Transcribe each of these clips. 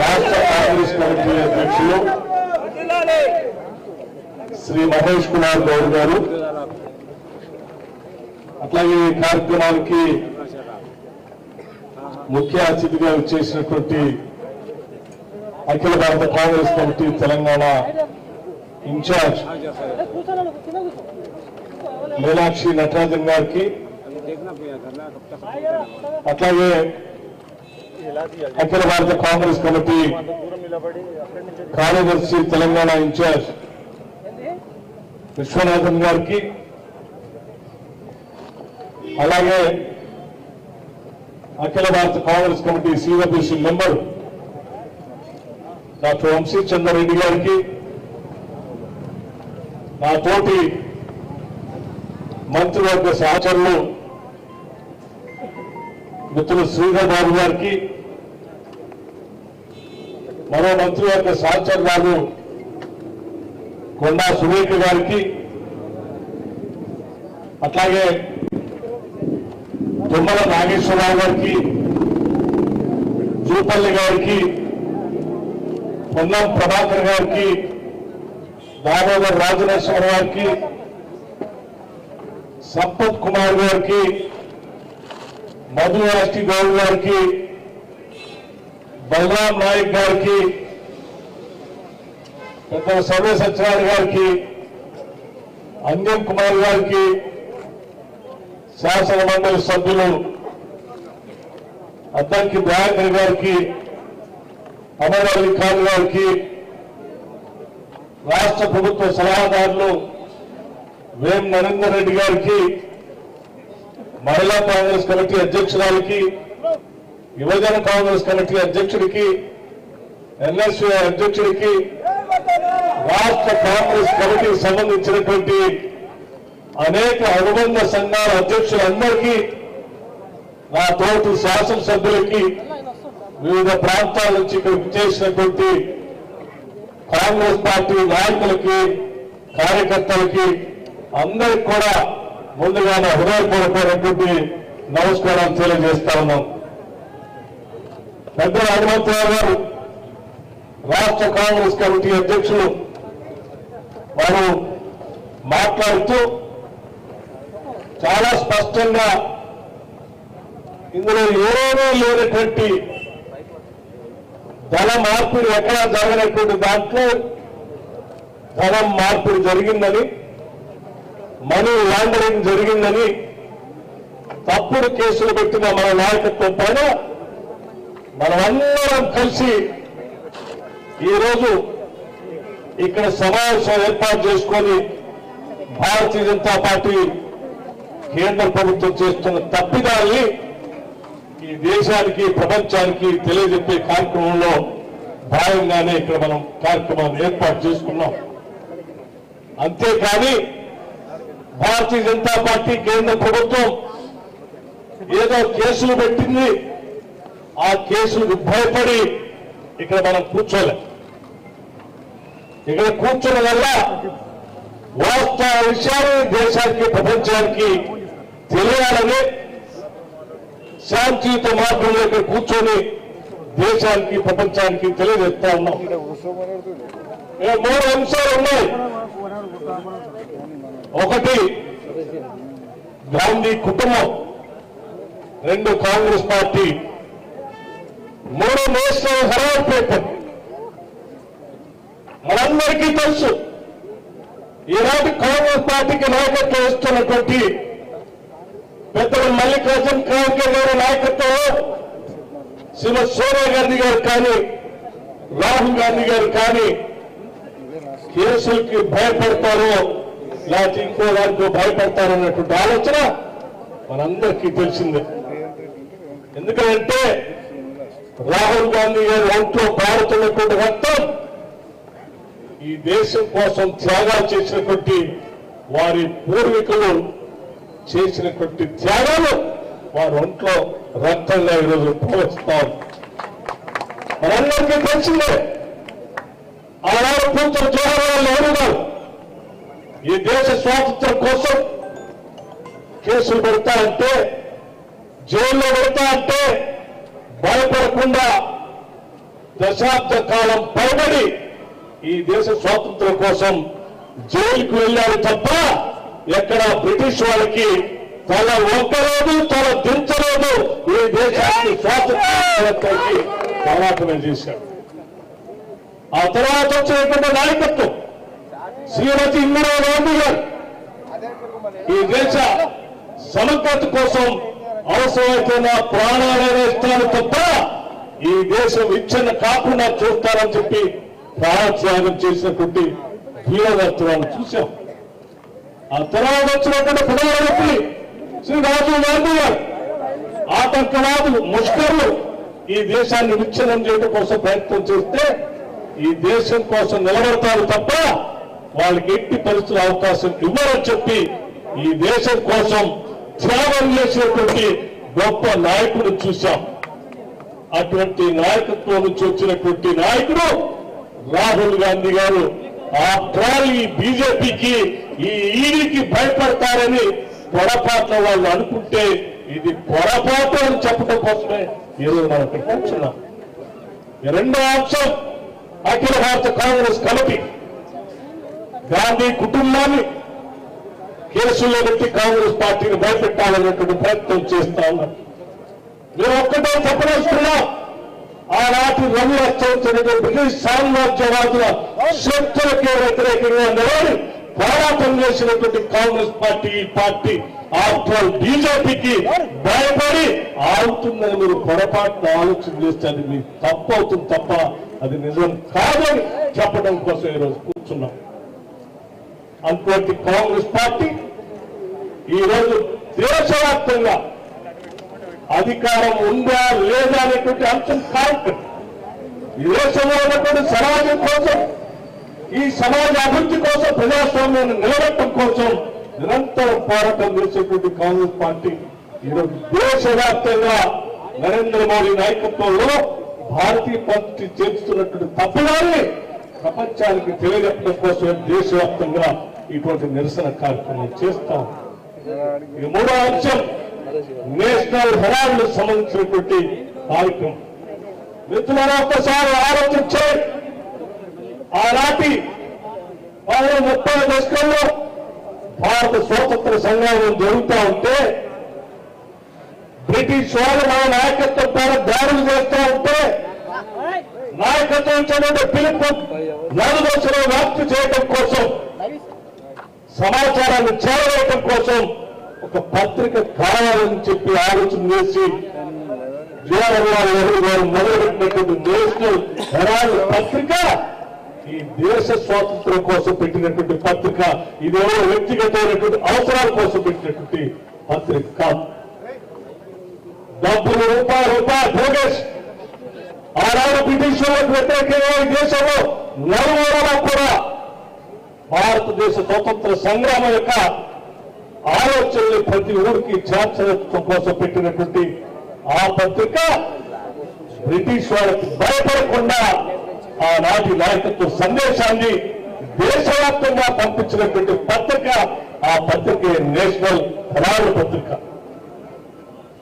రాష్ట్ర కాంగ్రెస్ కమిటీ అధ్యక్షులు శ్రీ మహేష్ కుమార్ గౌడ్ గారు. అట్లాగే ఈ కార్యక్రమానికి ముఖ్య అతిథిగా వచ్చేసినటువంటి అఖిల భారత కాంగ్రెస్ కమిటీ తెలంగాణ ఇన్ఛార్జ్ మీనాక్షి నటరాజన్ గారికి. అట్లాగే అఖిల భారత కాంగ్రెస్ కమిటీ కార్యదర్శి తెలంగాణ ఇన్ఛార్జ్ విశ్వనాథన్ గారికి అలాగే Akhila Bharata Congress committee CWC member doctor Vamsi Chandrareddy గారికి నా తోటి మంత్రివర్గ సహచరులు మిత్రులు శ్రీధర్ బాబు గారికి మరో మంత్రివర్గ సహచరులు కొండా సురేఖ గారికి అట్లాగే తుమ్మల నాగేశ్వరరావు గారికి జూపల్లి గారికి పొన్నం ప్రభాకర్ గారికి దామోదర్ రాజనరసింహ గారికి సంపత్ కుమార్ గారికి మధు యాష్టి గౌడ్ గారికి బలరాం నాయక్ గారికి పెద్ద సర్వే సత్యనారాయణ గారికి అంజన్ కుమార్ గారికి శాసన మండలి సభ్యులు అద్దంకి దయాకర్ గారికి అమర్ ఖాన్ గారికి రాష్ట్ర ప్రభుత్వ సలహాదారులు వేం నరేందర్ రెడ్డి గారికి మహిళా కాంగ్రెస్ కమిటీ అధ్యక్షురాలకి యువజన కాంగ్రెస్ కమిటీ అధ్యక్షుడికి ఎన్ఎస్యూ అధ్యక్షుడికి రాష్ట్ర కాంగ్రెస్ కమిటీకి సంబంధించినటువంటి అనేక అనుబంధ సంఘాల అధ్యక్షులందరికీ నా తోటి శాసనసభ్యులకి వివిధ ప్రాంతాల నుంచి ఇక్కడికి చేసినటువంటి కాంగ్రెస్ పార్టీ నాయకులకి కార్యకర్తలకి అందరికి కూడా ముందుగానే హృదయపూర్వకమైనటువంటి నమస్కారం తెలియజేస్తా ఉన్నాం. పెద్ద హనుమంతరావు గారు రాష్ట్ర కాంగ్రెస్ కమిటీ అధ్యక్షులు వారు మాట్లాడుతూ చాలా స్పష్టంగా ఇందులో ఏమీ లేనటువంటి ధన మార్పిడి ఎక్కడా జరగనటువంటి దాంట్లో ధనం మార్పిడి జరిగిందని మనీ లాండరింగ్ జరిగిందని తప్పుడు కేసులు పెట్టిన మన నాయకత్వం పైన మనమందరం కలిసి ఈరోజు ఇక్కడ సమావేశం ఏర్పాటు చేసుకొని భారతీయ జనతా పార్టీ కేంద్ర ప్రభుత్వం చేస్తున్న తప్పిదాన్ని ఈ దేశానికి ప్రపంచానికి తెలియజెప్పే కార్యక్రమంలో భాగంగానే ఇక్కడ మనం కార్యక్రమాన్ని ఏర్పాటు చేసుకున్నాం. అంతేకాని భారతీయ జనతా పార్టీ కేంద్ర ప్రభుత్వం ఏదో కేసులు పెట్టింది. ఆ కేసులకు భయపడి ఇక్కడ మనం కూర్చోలే. ఇక్కడ కూర్చోడం వల్ల వాస్తవ విషయాలు దేశానికి ప్రపంచానికి తెలియాలని శాంతియుత మార్గంలో ఇక్కడ కూర్చొని దేశానికి ప్రపంచానికి తెలియజేస్తా ఉన్నాం. మూడు అంశాలు ఉన్నాయి. ఒకటి గాంధీ కుటుంబం రెండు కాంగ్రెస్ పార్టీ మూడు నేషనల్ హెరాల్డ్ పేపర్. మనందరికీ తెలుసు ఈనాటి కాంగ్రెస్ పార్టీకి నాయకత్వం ఇస్తున్నటువంటి పెద్దలు మల్లికార్జున్ ఖార్గే గారి నాయకత్వంలో శ్రీమతి సోనియా గాంధీ గారు కానీ రాహుల్ గాంధీ గారు కానీ కేసులకి భయపడతారో లేకపోతే ఇంకో దానికో భయపడతారో అన్నటువంటి ఆలోచన మనందరికీ తెలిసిందే. ఎందుకంటే రాహుల్ గాంధీ గారి ఒంట్లో పారుతున్నటువంటి రక్తం ఈ దేశం కోసం త్యాగాలు చేసినటువంటి వారి పూర్వీకులు చేసినటువంటి త్యాగాలు వారి ఒంట్లో రక్తంగా ఈరోజు ప్రవహిస్తాం మనందరికీ తెలిసిందే. ఆనాడు కూతురు జవహర్లాల్ నెహ్రూ గారు ఈ దేశ స్వాతంత్రం కోసం కేసులు పెడతా అంటే జైల్లో పెడతా అంటే భయపడకుండా దశాబ్ద కాలం పైబడి ఈ దేశ స్వాతంత్రం కోసం జైలుకు వెళ్ళారు తప్ప ఎక్కడ బ్రిటిష్ వాళ్ళకి తల ఒక్కలేదు తల దించలేదు. ఈ దేశానికి స్వాతంత్రానికి పోరాటమే చేశాడు ఆ తర్వాత వచ్చినటువంటి నాయకత్వం. శ్రీమతి ఇందిరా గాంధీ గారు ఈ దేశ సమగ్రత కోసం అవసరమైతే నా ఇస్తాను తప్ప ఈ దేశం విచ్ఛిన్న కాకుండా చూస్తారని చెప్పి ప్రాణత్యాగం చేసినటువంటి వీరదత్వాన్ని చూశాం. ఆ తర్వాత వచ్చినటువంటి ప్రధానమంత్రి శ్రీ రాజీవ్ గాంధీ గారు ఆటంకవాదులు ముష్కరులు ఈ దేశాన్ని విచ్ఛిన్నం చేయడం కోసం ప్రయత్నం చేస్తే ఈ దేశం కోసం నిలబడతారు తప్ప వాళ్ళకి ఎట్టి పరిస్థితుల అవకాశం ఇవ్వరని చెప్పి ఈ దేశం కోసం త్యాగం చేసినటువంటి గొప్ప నాయకుడు చూశాం. అటువంటి నాయకత్వం నుంచి వచ్చినటువంటి నాయకుడు రాహుల్ గాంధీ గారు. ఆ ట్రాల్ ఈ బీజేపీకి ఈ ఈడీకి భయపడతారని పొరపాట్ల వాళ్ళు అనుకుంటే ఇది పొరపాటు అని చెప్పడం కోసమే ఈరోజు మనం ఇక్కడ కూర్చున్నాం రెండో అంశం అఖిల భారత కాంగ్రెస్ కమిటీ. గాంధీ కుటుంబాన్ని కేసులో పెట్టి కాంగ్రెస్ పార్టీని భయపెట్టాలనేటువంటి ప్రయత్నం చేస్తా ఉన్నారు. మేము ఒక్కటే చెప్పదలుచుకున్నాం ఆనాటి రవి హత్యించినటువంటి బ్రిటిష్ సామ్రాజ్యవాదుల శక్తులకే వ్యతిరేకంగా నిలబడి పోరాటం చేసినటువంటి కాంగ్రెస్ పార్టీ ఈ పార్టీ ఆఫ్టర్ బీజేపీకి భయపడి ఆగుతుందని మీరు పొరపాటున ఆలోచన చేస్తే అది మీకు తప్పు అవుతుంది తప్ప అది నిజం కాదని చెప్పడం కోసం ఈరోజు కూర్చున్నాం. అటువంటి కాంగ్రెస్ పార్టీ ఈరోజు దేశవ్యాప్తంగా అధికారం ఉందా లేదా అనేటువంటి అంశం కాదు. ఈ దేశంలో ఉన్నటువంటి సమాజం కోసం ఈ సమాజ అభివృద్ధి కోసం ప్రజాస్వామ్యాన్ని నిలబెట్టడం కోసం నిరంతరం పోరాటం చేసేటువంటి కాంగ్రెస్ పార్టీ ఈరోజు దేశవ్యాప్తంగా నరేంద్ర మోడీ నాయకత్వంలో భారతీయ పార్టీ చేస్తున్నటువంటి తప్పుదాన్ని ప్రపంచానికి తెలియజెప్పడం కోసం దేశవ్యాప్తంగా ఇటువంటి నిరసన కార్యక్రమం చేస్తాం. ఇది మూడో అంశం నేషనల్ హెరాల్డ్ సంబంధించినటువంటి కార్యక్రమం. మిత్రులారా ఒక్కసారి ఆలోచించే ఆనాటి పదహారు ముప్పై దశకంలో భారత స్వాతంత్ర సంగ్రామం జరుగుతూ ఉంటే బ్రిటిష్ వాళ్ళు మన నాయకత్వం ద్వారా దాడులు చేస్తూ ఉంటే నాయకత్వం ఇచ్చినటువంటి పిలుపు నలుదశలో వ్యాప్తి చేయడం కోసం సమాచారాన్ని చేరవేయటం కోసం ఒక పత్రిక కావాలని చెప్పి ఆలోచన చేసి జవహర్లాల్ నెహ్రూ గారు మొదలుపెట్టినటువంటి నేషనల్ హెరాల్డ్ పత్రిక ఈ దేశ స్వాతంత్రం కోసం పెట్టినటువంటి పత్రిక ఇది వ్యక్తిగతమైనటువంటి అవసరాల కోసం పెట్టినటువంటి పత్రిక కాదు. డబ్బులు రూపాయి రూపాయి భోగేష్ ఆనాడు బ్రిటిష్ వాళ్ళకు వ్యతిరేకంగా ఈ దేశంలో నలుమూలలా కూడా భారతదేశ స్వతంత్ర సంగ్రామం యొక్క ఆలోచనని ప్రతి ఊరికి చేర్చడం కోసం పెట్టినటువంటి ఆ పత్రిక బ్రిటిష్ వాళ్ళకి భయపడకుండా ఆనాటి నాయకత్వ సందేశాన్ని దేశవ్యాప్తంగా పంపించినటువంటి పత్రిక ఆ పత్రిక నేషనల్ హెరాల్డ్ పత్రిక.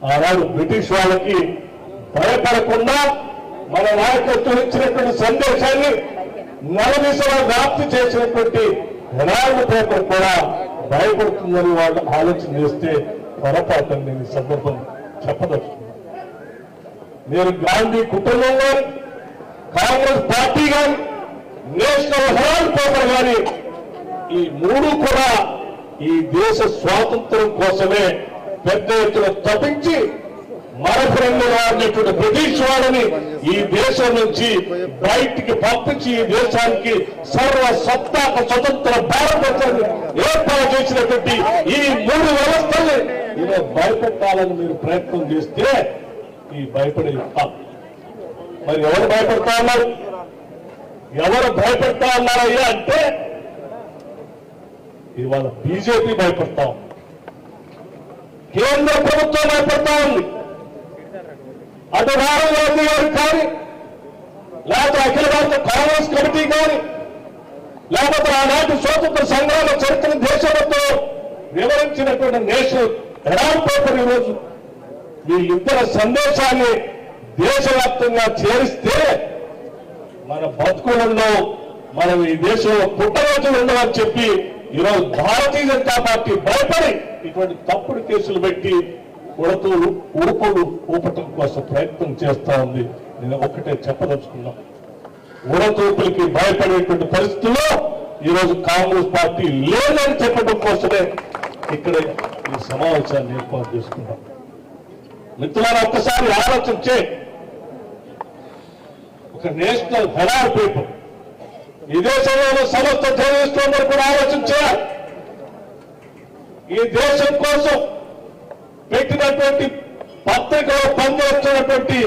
ఆనాడు బ్రిటిష్ వాళ్ళకి భయపడకుండా మన నాయకత్వం ఇచ్చినటువంటి సందేశాన్ని నలదిశలో వ్యాప్తి చేసినటువంటి హెరాల్డ్ పేపర్ కూడా భయపడుతుందని వాళ్ళు ఆలోచన చేస్తే పొరపాటు నేను సందర్భం చెప్పదలుచుకున్నాను. నేను గాంధీ కుటుంబం కానీ కాంగ్రెస్ పార్టీ కానీ నేషనల్ హెరాల్డ్ పేపర్ కానీ ఈ మూడు కూడా ఈ దేశ స్వాతంత్రం కోసమే పెద్ద ఎత్తున తప్పించి మరపురంగా ఉన్నటువంటి బ్రిటిష్ వాళ్ళని ఈ దేశం నుంచి బయటికి పంపించి ఈ దేశానికి సర్వ సత్తాక స్వతంత్ర భారతదేశాన్ని ఏర్పాటు చేసినటువంటి ఈ మూడు వ్యవస్థల్ని ఇలా భయపెట్టాలని మీరు ప్రయత్నం చేస్తే ఈ భయపడే మరి ఎవరు భయపడతా ఉన్నారు? ఎవరు భయపెడతా ఉన్నారయ్యా అంటే ఇవాళ బీజేపీ భయపడతా ఉంది. కేంద్ర ప్రభుత్వం భయపడతా ఉంది. అటు రాహుల్ గాంధీ గారు కానీ లేకపోతే అఖిల భారత కాంగ్రెస్ కమిటీ కానీ లేకపోతే ఆనాటి స్వాతంత్ర సంగ్రామ చరిత్ర దేశంతో వివరించినటువంటి నేషనల్ హెరాల్డ్ పేపర్ ఈరోజు. వీళ్ళిద్దరి సందేశాన్ని దేశవ్యాప్తంగా చేరిస్తే మన బతుకులలో మనం ఈ దేశంలో పుట్టరోజు ఉండవని చెప్పి ఈరోజు భారతీయ జనతా పార్టీ భయపడి ఇటువంటి తప్పుడు కేసులు పెట్టి ఉడతలు ఊపులు ఊపటం కోసం ప్రయత్నం చేస్తా ఉంది. నేను ఒక్కటే చెప్పదలుచుకున్నాం. ఉడతూపులకి భయపడేటువంటి పరిస్థితుల్లో ఈరోజు కాంగ్రెస్ పార్టీ లేదని చెప్పడం కోసమే ఇక్కడ ఈ సమావేశాన్ని ఏర్పాటు చేసుకున్నాం. మిత్రులను ఒక్కసారి ఆలోచన చే ఒక నేషనల్ హెరాల్ పీపుల్ ఈ దేశంలో సమస్త జర్నలిస్టులందరూ కూడా ఆలోచించారు ఈ దేశం కోసం పెట్టినటువంటి పత్రికలో పనిచేస్తున్నటువంటి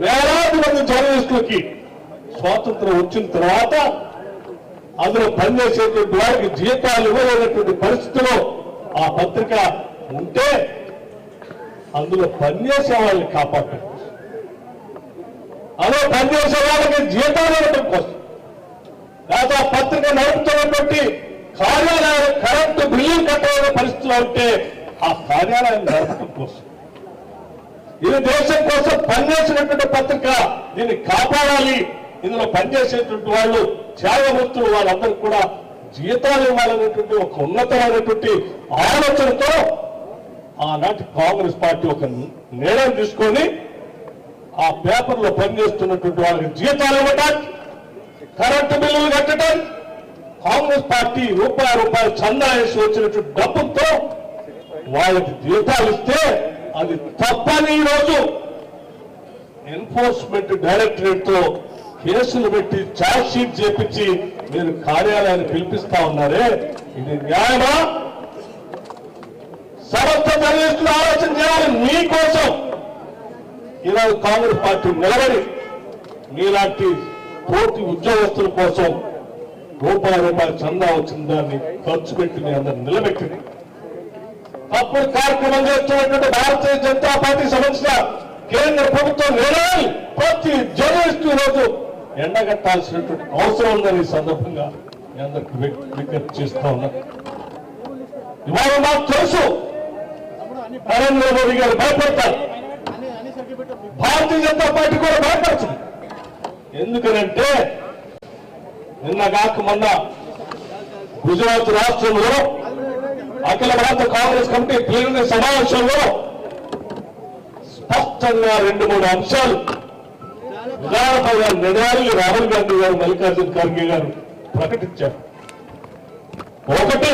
వేలాది మంది జర్నలిస్టులకి స్వాతంత్రం వచ్చిన తర్వాత అందులో పనిచేసేటువంటి వారికి జీతాలు ఇవ్వలేనటువంటి పరిస్థితిలో ఆ పత్రిక ఉంటే అందులో పనిచేసే వాళ్ళని కాపాడటం అదే పనిచేసే వాళ్ళకి జీతాలు ఇవ్వడం కోసం. లేదా ఆ పత్రిక నడుపుతున్నటువంటి కార్యాలయాలు కరెంటు బిల్లులు కట్టాలనే పరిస్థితిలో ఉంటే ఆ కార్యాలయం నడపడం కోసం ఇది దేశం కోసం పనిచేసినటువంటి పత్రిక దీన్ని కాపాడాలి. ఇందులో పనిచేసేటువంటి వాళ్ళు త్యాగమూర్తులు వాళ్ళందరికీ కూడా జీతాలు ఇవ్వాలనేటువంటి ఒక ఉన్నతమైనటువంటి ఆలోచనతో ఆనాటి కాంగ్రెస్ పార్టీ ఒక నిర్ణయం తీసుకొని ఆ పేపర్లో పనిచేస్తున్నటువంటి వాళ్ళకి జీతాలు ఇవ్వటానికి కరెంటు బిల్లులు కట్టడం కాంగ్రెస్ పార్టీ రూపాయి రూపాయలు చందా వేసి వచ్చినటువంటి డబ్బుతో వాళ్ళకి జీతాలు ఇస్తే అది తప్పని ఈరోజు ఎన్ఫోర్స్మెంట్ డైరెక్టరేట్తో కేసులు పెట్టి ఛార్జ్ షీట్ చేపించి మీరు కార్యాలయాన్ని పిలిపిస్తా ఉన్నారే ఇది న్యాయమా? సమస్త జర్నలిస్టులు ఆలోచన చేయాలి మీకోసం. ఈరోజు కాంగ్రెస్ పార్టీ నిలబడి మీలాంటి పూర్తి ఉద్యోగస్తుల కోసం రూపాయి రూపాయలు చందా వచ్చిన దాన్ని ఖర్చు పెట్టి మీ అందరు నిలబెట్టింది. తప్పుడు కార్యక్రమం చేస్తున్నటువంటి భారతీయ జనతా పార్టీ సంబంధించిన కేంద్ర ప్రభుత్వం నిర్ణయాలు ప్రతి జర్నలిస్టు రోజు ఎండగట్టాల్సినటువంటి అవసరం ఉందని ఈ సందర్భంగా అందరికి విజ్ఞప్తి చేస్తా ఉన్నా. ఇవాళ మాకు తెలుసు నరేంద్ర మోదీ గారు భయపడతారు. భారతీయ జనతా పార్టీ కూడా భయపడుతుంది. ఎందుకనంటే నిన్న కాక మొన్న గుజరాత్ రాష్ట్రంలో అఖిల భారత కాంగ్రెస్ కమిటీ ప్లీనరీ సమావేశంలో స్పష్టంగా రెండు మూడు అంశాలు విధానపరంగా నిర్ణయాలు రాహుల్ గాంధీ గారు మల్లికార్జున ఖర్గే గారు ప్రకటించారు. ఒకటి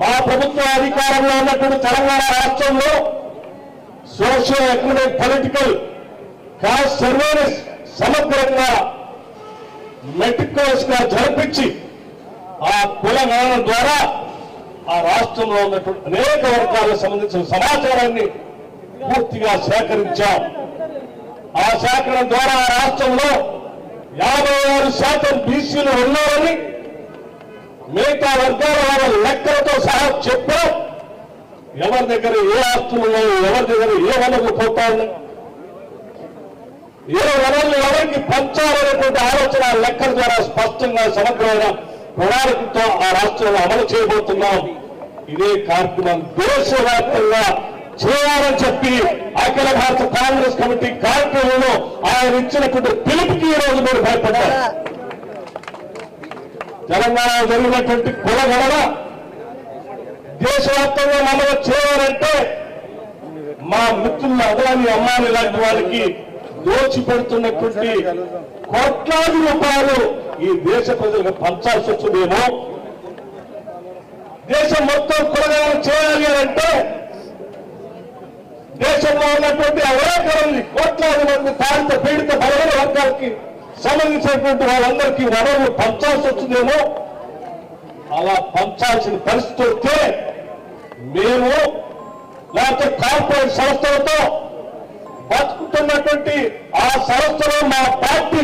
మా ప్రభుత్వ అధికారంలో ఉన్నటువంటి తెలంగాణ రాష్ట్రంలో social economic political caste surveys సమగ్రంగా మెటిక్యులస్గా జరిపించి ఆ కుల ద్వారా ఆ రాష్ట్రంలో ఉన్నటువంటి అనేక వర్గాలకు సంబంధించిన సమాచారాన్ని పూర్తిగా సేకరించాం. ఆ సేకరణ ద్వారా ఆ రాష్ట్రంలో యాభై ఆరు శాతం బీసీలు ఉన్నారని మిగతా వర్గాల వాళ్ళ లెక్కలతో సహా చెప్పాం ఎవరి దగ్గర ఏ ఆస్తులు ఉన్నాయి ఎవరి దగ్గర ఏ వనరులు పోతా ఉన్నాయి ఏ వనరులు ఎవరికి పంచాలనేటువంటి ఆలోచన ఆ లెక్కల ద్వారా స్పష్టంగా సమగ్రమైన ప్రణాళికతో ఆ రాష్ట్రంలో అమలు చేయబోతున్నాం. ఇదే కార్యక్రమం దేశవ్యాప్తంగా చేయాలని చెప్పి అఖిల భారత కాంగ్రెస్ కమిటీ కార్యక్రమంలో ఆయన ఇచ్చినటువంటి పిలుపుకి ఈ రోజు మీరు భయపడ్డారు. తెలంగాణలో జరిగినటువంటి కులగణన దేశవ్యాప్తంగా అమలు చేయాలంటే మా మిత్రుల అదాని అమ్మాని లాంటి వాళ్ళకి దోచి పెడుతున్నటువంటి కోట్లాది రూపాయలు ఈ దేశ ప్రజలకు పంచాల్సి వచ్చిందేమో దేశం మొత్తం కూరగాయలు చేయాలి అంటే దేశంలో ఉన్నటువంటి అవరేకరణని కోట్లాది మంది తాడిత పీడిత బలహీన వర్గాలకి సంబంధించినటువంటి వాళ్ళందరికీ వనరులు పంచాల్సి వచ్చిందేమో అలా పంచాల్సిన పరిస్థితి వస్తే మేము లేకపోతే కార్పొరేట్ సంస్థలతో బతుకుతున్నటువంటి ఆ సంస్థలో మా పార్టీ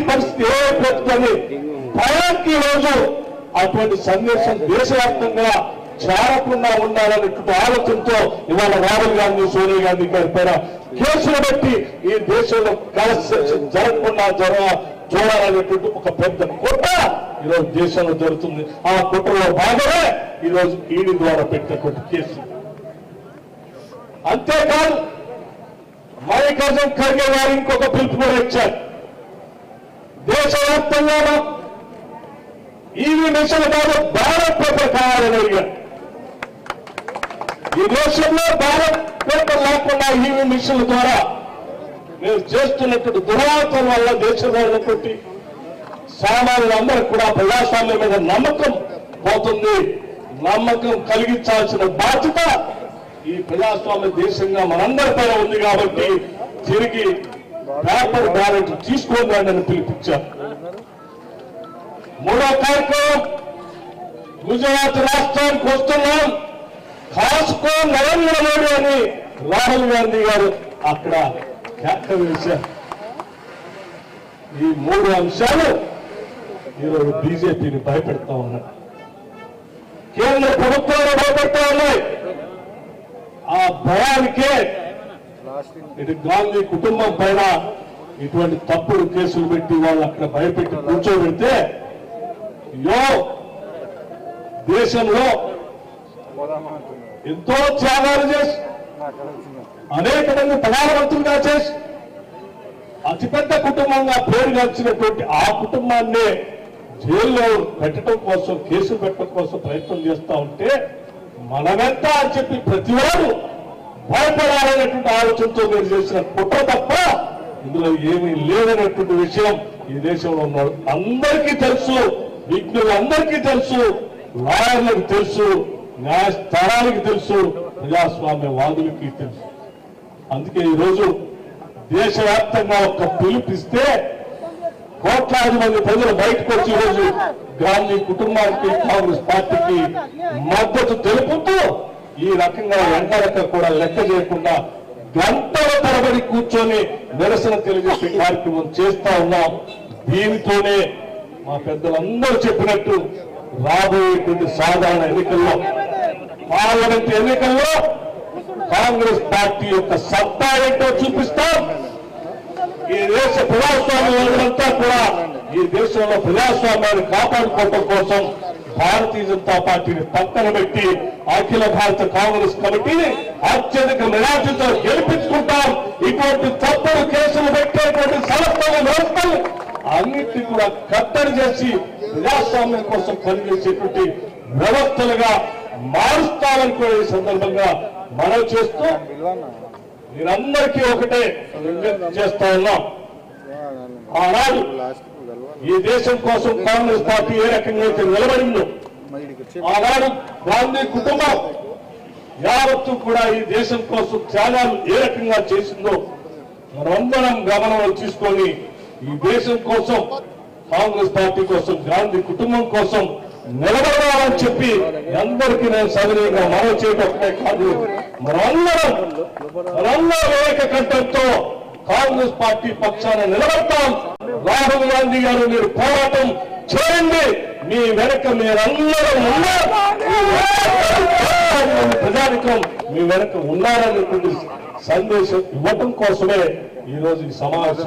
ఉంటుంది ఏమైపోతుందని భయానికి రోజు అటువంటి సందేశం దేశవ్యాప్తంగా చేరకుండా ఉండాలనేటువంటి ఆలోచనతో ఇవాళ రాహుల్ గాంధీ సోనియా గాంధీ గారి పైన కేసులు పెట్టి ఈ దేశంలో కలిసి జరగకుండా జరగ చూడాలనేటువంటి ఒక పెద్ద కుట్ర ఈరోజు దేశంలో జరుగుతుంది. ఆ కుట్రలో భాగమే ఈరోజు ఈడీ ద్వారా పెట్టినటువంటి కేసు. అంతేకాదు మల్లికార్జున ఖర్గే గారు ఇంకొక పిలుపు కూడా ఇచ్చారు. దేశవ్యాప్తంగా ఈవీ మిషన్ కాదు భారత్ పేపర్ కావాలని ఈ దేశంలో భారత్ పేపర్ లేకుండా ఈవీ మిషన్ల ద్వారా మేము చేస్తున్నటువంటి దురాతం వల్ల దేశంలో కొట్టి సామాన్యులందరూ కూడా ప్రజాస్వామ్యం మీద నమ్మకం పోతుంది. నమ్మకం కలిగించాల్సిన బాధ్యత ఈ ప్రజాస్వామ్య దేశంగా మనందరి ఉంది కాబట్టి తిరిగి పేపర్ బ్యాలెట్ తీసుకోండి అని పిలిపించారు. మూడో కార్యక్రమం గుజరాత్ రాష్ట్రానికి వస్తున్నాం. కాసుకో నరేంద్ర మోడీ అని రాహుల్ గాంధీ గారు అక్కడ కేక వేశారు ఈ మూడు అంశాలు ఈరోజు బీజేపీని భయపెడతా ఉన్నారు కేంద్ర ప్రభుత్వాన్ని భయపెడతా ఉన్నాయి. ఆ భయానికే ఇటు గాంధీ కుటుంబం పైన ఇటువంటి తప్పుడు కేసులు పెట్టి వాళ్ళు అక్కడ భయపెట్టి కూర్చోబెడితే యో దేశంలో ఎంతో త్యాగాలు చేసి అనేక మంది ప్రధానమంత్రులుగా చేసి అతిపెద్ద కుటుంబంగా పేరుగాంచినటువంటి ఆ కుటుంబాన్నే జైల్లో పెట్టడం కోసం కేసు పెట్టడం కోసం ప్రయత్నం చేస్తా ఉంటే మనమెంత అని చెప్పి ప్రతివాడు భయపడాలనేటువంటి ఆలోచనతో మీరు చేసిన కుట్ర తప్ప ఇందులో ఏమీ లేదనేటువంటి విషయం ఈ దేశంలో ఉన్నారు అందరికీ తెలుసు విజ్ఞులందరికీ తెలుసు లాయర్లకు తెలుసు న్యాయస్థానానికి తెలుసు ప్రజాస్వామ్యవాదులకి తెలుసు. అందుకే ఈరోజు దేశవ్యాప్తంగా ఒక పిలుపిస్తే కోట్లాది మంది ప్రజలు బయటకు వచ్చి ఈరోజు గాంధీ కుటుంబానికి కాంగ్రెస్ పార్టీకి మద్దతు తెలుపుతూ ఈ రకంగా ఎండలక కూడా లెక్క చేయకుండా గంటల తరబడి కూర్చొని నిరసన తెలియజేసే కార్యక్రమం చేస్తా ఉన్నాం. దీనితోనే మా పెద్దలందరూ చెప్పినట్టు రాబోయేటువంటి సాధారణ ఎన్నికల్లో పార్లమెంట్ ఎన్నికల్లో కాంగ్రెస్ పార్టీ యొక్క సత్తా ఏంటో చూపిస్తాం. ఈ దేశ ప్రజాస్వామ్యంతా కూడా ఈ దేశంలో ప్రజాస్వామ్యాన్ని కాపాడుకోవడం కోసం భారతీయ జనతా పార్టీని పక్కన పెట్టి అఖిల భారత కాంగ్రెస్ కమిటీని అత్యధిక మెజార్టీతో గెలిపించుకుంటాం. ఇటువంటి తప్పుడు కేసులు పెట్టేటువంటి సంస్థలు వ్యవస్థలు అన్నిటినీ కూడా కట్టడి చేసి ప్రజాస్వామ్యం కోసం పనిచేసేటువంటి వ్యవస్థలుగా మారుస్తామని కూడా ఈ సందర్భంగా మనం చేస్తూ మీరందరికీ ఒకటే చేస్తా ఉన్నాం. ఆనాడు ఈ దేశం కోసం కాంగ్రెస్ పార్టీ ఏ రకంగా అయితే నిలబడిందో ఆనాడు గాంధీ కుటుంబం యావత్తు కూడా ఈ దేశం కోసం త్యాగాలు ఏ రకంగా చేసిందో మనందరం గమనంలో తీసుకొని ఈ దేశం కోసం కాంగ్రెస్ పార్టీ కోసం గాంధీ కుటుంబం కోసం నిలబడాలని చెప్పి అందరికీ నేను సవినీయంగా మనవి చేయడం ఒకటే కాదు. మనందరం మనందరం ఏక కంఠంతో కాంగ్రెస్ పార్టీ పక్షాన నిలబడతాం. రాహుల్ గాంధీ గారు మీరు పోరాటం చేయండి. మీ వెనక మీరందరూ ఉన్నారు ప్రజానికం మీ వెనక ఉన్నారనేటువంటి సందేశం ఇవ్వటం కోసమే ఈరోజు ఈ సమావేశం.